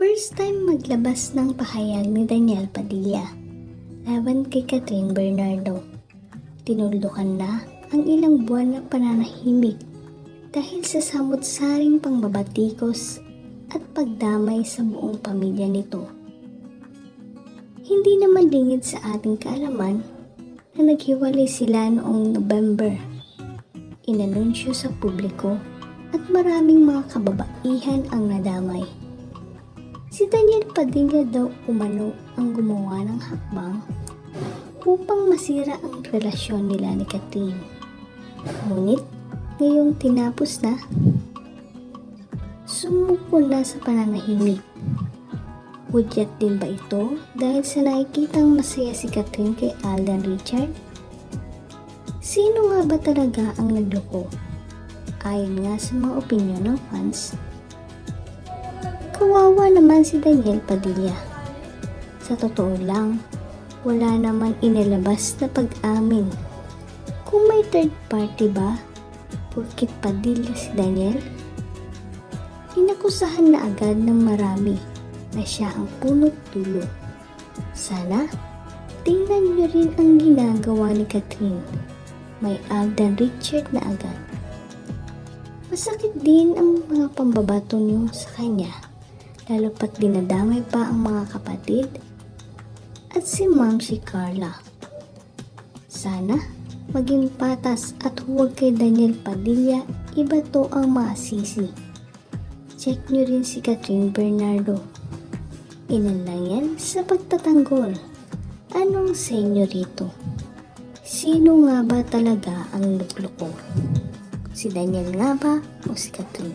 First time maglabas ng pahayag ni Daniel Padilla laban kay Catherine Bernardo. Tinuldukan na ang ilang buwan na pananahimik dahil sa samot-saring pangbabatikos at pagdamay sa buong pamilya nito. Hindi naman lingid sa ating kaalaman na naghiwalay sila noong November. Inanunsyo sa publiko at maraming mga kababaihan ang nadamay. Si Daniel Padilla daw umano ang gumawa ng hakbang upang masira ang relasyon nila ni Catherine. Ngunit ngayong tinapos na, sumuko na sa pananahimik. Hudyat din ba ito dahil sa nakikitang masaya si Catherine kay Alden Richard? Sino nga ba talaga ang nagloko? Ayon nga sa mga opinion ng fans, Kawawa naman si Daniel Padilla. Sa totoo lang, wala naman inilabas na pag-amin. Kung may third party ba, porkit Padilla si Daniel? Inakusahan na agad ng marami na siya ang punot dulo. Sana, tingnan niyo rin ang ginagawa ni Catherine. May Alden Richard na agad. Masakit din ang mga pambabato niyo sa kanya lalo pat dinadamay pa ang mga kapatid at si ma'am si Carla. Sana maging patas at huwag kay Daniel Padilla iba to ang masisi. Check nyo rin si Catherine Bernardo. Ilan lang yan sa pagtatanggol. Anong sa inyo rito? Sino nga ba talaga ang nagloko? Si Daniel nga ba o si Catherine?